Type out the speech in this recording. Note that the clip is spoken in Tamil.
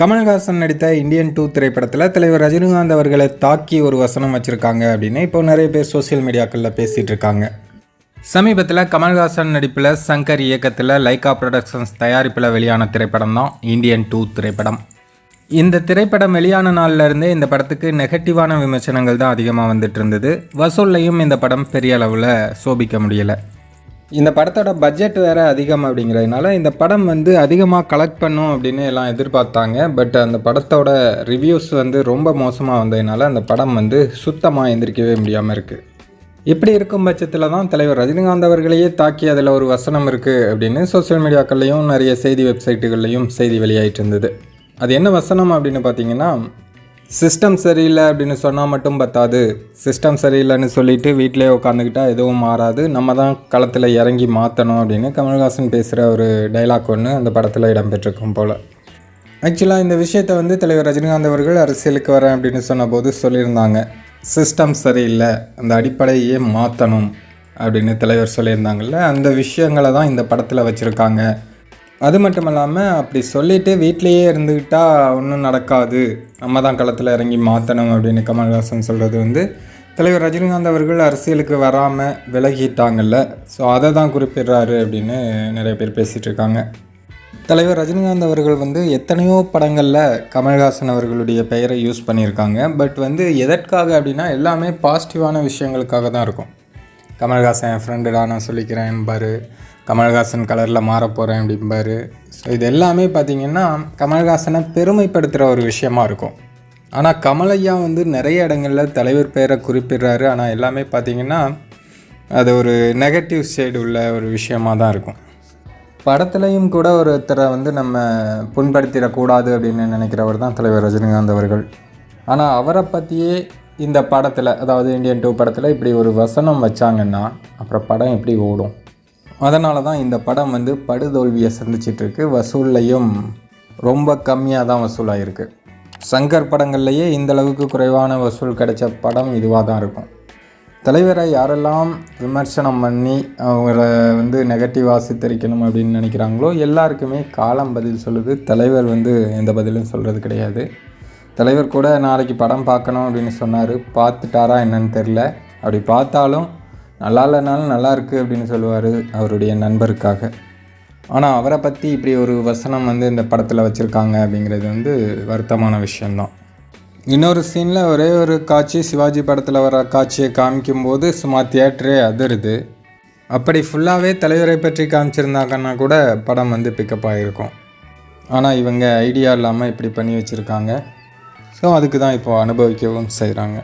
கமல்ஹாசன் நடித்த இந்தியன் டூ திரைப்படத்தில் தலைவர் ரஜினிகாந்த் அவர்களை தாக்கி ஒரு வசனம் வச்சுருக்காங்க அப்படின்னு இப்போ நிறைய பேர் சோஷியல் மீடியாக்களில் பேசிகிட்டு இருக்காங்க. சமீபத்தில் கமல்ஹாசன் நடிப்பில் சங்கர் இயக்கத்தில் லைகா ப்ரொடக்ஷன்ஸ் தயாரிப்பில் வெளியான திரைப்படம் தான் இந்தியன் டூ திரைப்படம். இந்த திரைப்படம் வெளியான நாள்ல இருந்தே இந்த படத்துக்கு நெகட்டிவான விமர்சனங்கள் தான் அதிகமாக வந்துட்டு இருந்தது. வசூல்லையும் இந்த படம் பெரிய அளவில் சோபிக்க முடியலை. இந்த படத்தோட பட்ஜெட் வேறு அதிகம் அப்படிங்கிறதுனால இந்த படம் வந்து அதிகமாக கலெக்ட் பண்ணும் அப்படின்னு எல்லாம் எதிர்பார்த்தாங்க. பட் அந்த படத்தோட ரிவ்யூஸ் வந்து ரொம்ப மோசமாக வந்ததுனால அந்த படம் வந்து சுத்தமாக எந்திரிக்கவே முடியாமல் இருக்குது இப்படி இருக்கும் பட்சத்தில் தான் தலைவர் ரஜினிகாந்த் அவர்களையே தாக்கி அதில் ஒரு வசனம் இருக்குது அப்படின்னு சோஷியல் மீடியாக்கள்லையும் நிறைய செய்தி வெப்சைட்டுகள்லையும் செய்தி வெளியாயிட்டு இருந்தது. அது என்ன வசனம் அப்படின்னு பார்த்தீங்கன்னா சிஸ்டம் சரியில்லை அப்படின்னு சொன்னால் மட்டும் பத்தாது. சிஸ்டம் சரியில்லைன்னு சொல்லிட்டு வீட்டிலே உட்காந்துக்கிட்டா எதுவும் மாறாது. நம்ம தான் களத்தில் இறங்கி மாற்றணும் அப்படின்னு கமல்ஹாசன் பேசுகிற ஒரு டைலாக் ஒன்று அந்த படத்தில் இடம்பெற்றிருக்கும் போல். ஆக்சுவலாக இந்த விஷயத்தை வந்து தலைவர் ரஜினிகாந்த் அவர்கள் அரசியலுக்கு வரேன் அப்படின்னு சொன்னபோது சொல்லியிருந்தாங்க. சிஸ்டம் சரியில்லை. அந்த அடிப்படையே மாற்றணும் அப்படின்னு தலைவர் சொல்லியிருந்தாங்கல்ல. அந்த விஷயங்களை தான் இந்த படத்தில் வச்சுருக்காங்க. அது மட்டும் இல்லாமல் அப்படி சொல்லிவிட்டு வீட்லேயே இருந்துக்கிட்டால் ஒன்றும் நடக்காது. நம்ம தான் களத்தில் இறங்கி மாற்றணும் அப்படின்னு கமல்ஹாசன் சொல்கிறது வந்து தலைவர் ரஜினிகாந்த் அவர்கள் அரசியலுக்கு வராமல் விலகிட்டாங்கல்ல. ஸோ அதை தான் குறிப்பிடுறாரு அப்படின்னு நிறைய பேர் பேசிகிட்டு இருக்காங்க. தலைவர் ரஜினிகாந்த் அவர்கள் வந்து எத்தனையோ படங்களில் கமல்ஹாசன் அவர்களுடைய பெயரை யூஸ் பண்ணியிருக்காங்க. பட் வந்து எதற்காக அப்படின்னா எல்லாமே பாசிட்டிவான விஷயங்களுக்காக தான் இருக்கும். கமல்ஹாசன் என் ஃப்ரெண்டுடா நான் சொல்லிக்கிறேன் என்பார் கமல்ஹாசன் கலரில் மாற போகிறேன் அப்படிம்பாரு ஸோ இது எல்லாமே பார்த்திங்கன்னா கமல்ஹாசனை பெருமைப்படுத்துகிற ஒரு விஷயமா இருக்கும். ஆனால் கமலையா வந்து நிறைய இடங்களில் தலைவர் பெயரை குறிப்பிடுறாரு. ஆனால் எல்லாமே பார்த்திங்கன்னா அது ஒரு நெகட்டிவ் சைடு உள்ள ஒரு விஷயமா தான் இருக்கும். படத்துலையும் கூட ஒருத்தரை வந்து நம்ம புண்படுத்திடக்கூடாது அப்படின்னு நினைக்கிறவர் தான் தலைவர் ரஜினிகாந்த் அவர்கள். ஆனால் அவரை பற்றியே இந்த படத்தில் அதாவது இந்தியன் டூ படத்தில் இப்படி ஒரு வசனம் வச்சாங்கன்னா அப்புறம் படம் எப்படி ஓடும்? அதனால தான் இந்த படம் வந்து படுதோல்வியை சந்திச்சிட்ருக்கு. வசூல்லையும் ரொம்ப கம்மியாக தான் வசூலாகிருக்கு சங்கர் படங்கள்லேயே இந்த அளவுக்கு குறைவான வசூல் கிடைச்ச படம் இதுவாக தான் இருக்கும். தலைவரை யாரெல்லாம் விமர்சனம் பண்ணி அவங்கள வந்து நெகட்டிவாக சித்தரிக்கணும் அப்படின்னு நினைக்கிறாங்களோ எல்லாருக்குமே காலம் பதில் சொல்லுது. தலைவர் வந்து எந்த பதிலும் சொல்கிறது கிடையாது. தலைவர் கூட நாளைக்கு படம் பார்க்கணும் அப்படின்னு சொன்னார். பார்த்துட்டாரா என்னன்னு தெரில அப்படி பார்த்தாலும் நல்லா இல்லைனாலும் நல்லா இருக்குது அப்படின்னு சொல்லுவார் அவருடைய நண்பருக்காக. ஆனால் அவரை பற்றி இப்படி ஒரு வசனம் வந்து இந்த படத்தில் வச்சுருக்காங்க அப்படிங்கிறது வந்து வருத்தமான விஷயந்தான் இன்னொரு சீனில் ஒரே ஒரு காட்சி சிவாஜி படத்தில் வர காட்சியை காமிக்கும்போது சும்மா தியேட்டரே அதிருது. அப்படி ஃபுல்லாகவே தலைவரை பற்றி காமிச்சிருந்தாங்கன்னா கூட படம் வந்து பிக்கப் ஆகிருக்கும் ஆனால் இவங்க ஐடியா இல்லாமல் இப்படி பண்ணி வச்சுருக்காங்க. ஸோ அதுக்கு தான் இப்போ அனுபவிக்கவும் செய்கிறாங்க